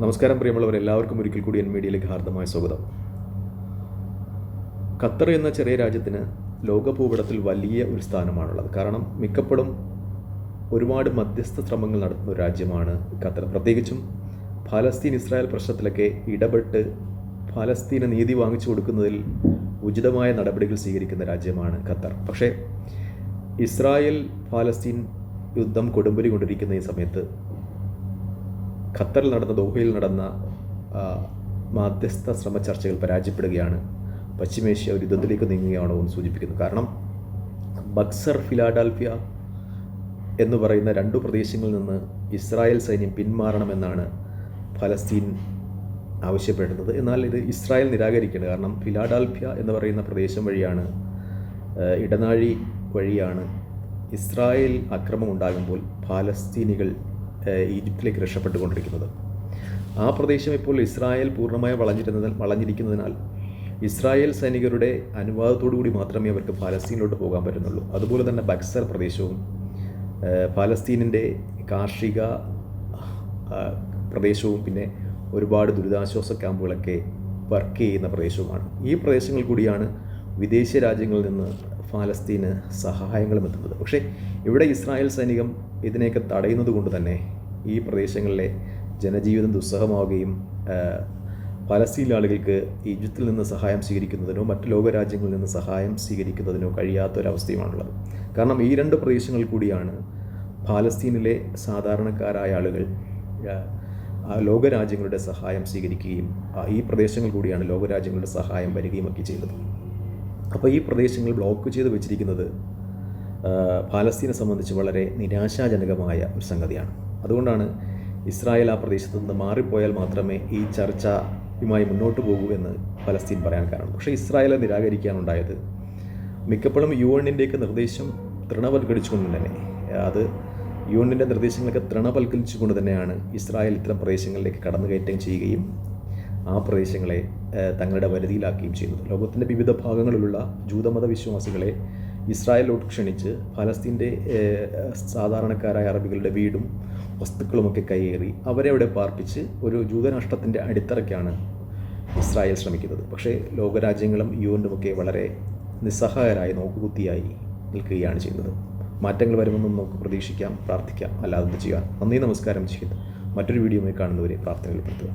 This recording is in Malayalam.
നമസ്കാരം പ്രിയമുള്ളവർ എല്ലാവർക്കും ഒരിക്കൽ കൂടി എൻ മീഡിയയിലേക്ക് ഹാർദമായ സ്വാഗതം. ഖത്തർ എന്ന ചെറിയ രാജ്യത്തിന് ലോകഭൂപടത്തിൽ വലിയ ഒരു സ്ഥാനമാണുള്ളത്. കാരണം മിക്കപ്പോഴും ഒരുപാട് മധ്യസ്ഥ ശ്രമങ്ങൾ നടത്തുന്ന ഒരു രാജ്യമാണ് ഖത്തർ. പ്രത്യേകിച്ചും ഫലസ്തീൻ ഇസ്രായേൽ പ്രശ്നത്തിലൊക്കെ ഇടപെട്ട് ഫലസ്തീന് നീതി വാങ്ങിച്ചു കൊടുക്കുന്നതിൽ ഉചിതമായ നടപടികൾ സ്വീകരിക്കുന്ന രാജ്യമാണ് ഖത്തർ. പക്ഷേ ഇസ്രായേൽ ഫലസ്തീൻ യുദ്ധം കൊടുമ്പിരി കൊണ്ടിരിക്കുന്ന ഈ സമയത്ത് ഖത്തറിൽ നടന്ന ദോഹയിൽ നടന്ന മാധ്യസ്ഥ ശ്രമ ചർച്ചകൾ പരാജയപ്പെടുകയാണ്. പശ്ചിമേഷ്യ ഒരു യുദ്ധത്തിലേക്ക് നീങ്ങുകയാണോ എന്ന് സൂചിപ്പിക്കുന്നു. കാരണം ബക്സർ ഫിലാഡാൽഫിയ എന്ന് പറയുന്ന രണ്ടു പ്രദേശങ്ങളിൽ നിന്ന് ഇസ്രായേൽ സൈന്യം പിന്മാറണമെന്നാണ് ഫലസ്തീൻ ആവശ്യപ്പെടുന്നത്. എന്നാൽ ഇത് ഇസ്രായേൽ നിരാകരിക്കുന്നത് കാരണം ഫിലാഡാൽഫിയ എന്ന് പറയുന്ന പ്രദേശം വഴിയാണ് ഇടനാഴി വഴിയാണ് ഇസ്രായേൽ അക്രമം ഉണ്ടാകുമ്പോൾ ഫലസ്തീനികൾ ഈജിപ്തിലേക്ക് രക്ഷപ്പെട്ടുകൊണ്ടിരിക്കുന്നത്. ആ പ്രദേശം ഇപ്പോൾ ഇസ്രായേൽ പൂർണമായി വളഞ്ഞിരുന്നതിൽ വളഞ്ഞിരിക്കുന്നതിനാൽ ഇസ്രായേൽ സൈനികരുടെ കൂടി മാത്രമേ അവർക്ക് ഫലസ്തീനിലോട്ട് പോകാൻ പറ്റുന്നുള്ളൂ. അതുപോലെ തന്നെ ബക്സർ പ്രദേശവും ഫലസ്തീനിന്റെ കാർഷിക പ്രദേശവും പിന്നെ ഒരുപാട് ദുരിതാശ്വാസ ക്യാമ്പുകളൊക്കെ വർക്ക് ചെയ്യുന്ന പ്രദേശവുമാണ്. ഈ പ്രദേശങ്ങൾ കൂടിയാണ് വിദേശ രാജ്യങ്ങളിൽ നിന്ന് ഫലസ്തീന് സഹായങ്ങളും എത്തുന്നത്. പക്ഷേ ഇവിടെ ഇസ്രായേൽ സൈനികം ഇതിനെയൊക്കെ തടയുന്നത് കൊണ്ട് തന്നെ ഈ പ്രദേശങ്ങളിലെ ജനജീവിതം ദുസ്സഹമാവുകയും ഫലസ്തീൻ ആളുകൾക്ക് ഈജിപ്തിൽ നിന്ന് സഹായം സ്വീകരിക്കുന്നതിനോ മറ്റ് ലോകരാജ്യങ്ങളിൽ നിന്ന് സഹായം സ്വീകരിക്കുന്നതിനോ കഴിയാത്ത കഴിയാത്തൊരവസ്ഥയുമാണുള്ളത്. കാരണം ഈ രണ്ട് പ്രദേശങ്ങൾ കൂടിയാണ് ഫലസ്തീനിലെ സാധാരണക്കാരായ ആളുകൾ ലോകരാജ്യങ്ങളുടെ സഹായം സ്വീകരിക്കുകയും ഈ പ്രദേശങ്ങൾ കൂടിയാണ് ലോകരാജ്യങ്ങളുടെ സഹായം വരികയും ഒക്കെ ചെയ്തത്. അപ്പോൾ ഈ പ്രദേശങ്ങൾ ബ്ലോക്ക് ചെയ്ത് വെച്ചിരിക്കുന്നത് ഫലസ്തീനെ സംബന്ധിച്ച് വളരെ നിരാശാജനകമായ ഒരു സംഗതിയാണ്. അതുകൊണ്ടാണ് ഇസ്രായേൽ ആ പ്രദേശത്ത് നിന്ന് മാറിപ്പോയാൽ മാത്രമേ ഈ ചർച്ചയുമായി മുന്നോട്ട് പോകൂ എന്ന് ഫലസ്തീൻ പറയാൻ കാരണം. പക്ഷേ ഇസ്രായേലെ നിരാകരിക്കാനുണ്ടായത് മിക്കപ്പോഴും യു എന്നിന്റെയൊക്കെ നിർദ്ദേശം തൃണവൽക്കരിച്ചുകൊണ്ട് തന്നെ അത് യു എന്നിന്റെ നിർദ്ദേശങ്ങളൊക്കെ തൃണവൽക്കരിച്ചുകൊണ്ട് തന്നെയാണ് ഇസ്രായേൽ ഇത്തരം പ്രദേശങ്ങളിലേക്ക് കടന്നുകയറ്റം ചെയ്യുകയും ആ പ്രദേശങ്ങളെ തങ്ങളുടെ വരുതിയിലാക്കുകയും ചെയ്യുന്നത് ലോകത്തിന്റെ വിവിധ ഭാഗങ്ങളിലുള്ള ജൂതമത വിശ്വാസികളെ ഇസ്രായേലിലോട്ട് ക്ഷണിച്ച് ഫലസ്തീന്റെ സാധാരണക്കാരായ അറബികളുടെ വീടും വസ്തുക്കളുമൊക്കെ കൈയേറി അവരെ അവിടെ പാർപ്പിച്ച് ഒരു ജൂതരാഷ്ട്രത്തിന്റെ അടിത്തറയ്ക്കാണ് ഇസ്രായേൽ ശ്രമിക്കുന്നത്. പക്ഷേ ലോകരാജ്യങ്ങളും യു ഒക്കെ വളരെ നിസ്സഹായരായി നോക്കുകുത്തിയായി നിൽക്കുകയാണ് ചെയ്യുന്നത്. മാറ്റങ്ങൾ വരുമെന്നും നമുക്ക് പ്രതീക്ഷിക്കാം പ്രാർത്ഥിക്കാം അല്ലാതെ ചെയ്യാം? ചെയ്യാൻ നന്ദി നമസ്കാരം ചെയ്ത് മറ്റൊരു വീഡിയോയുമായി കാണുന്നവരെ പ്രാർത്ഥനയിൽ പെടുത്തുക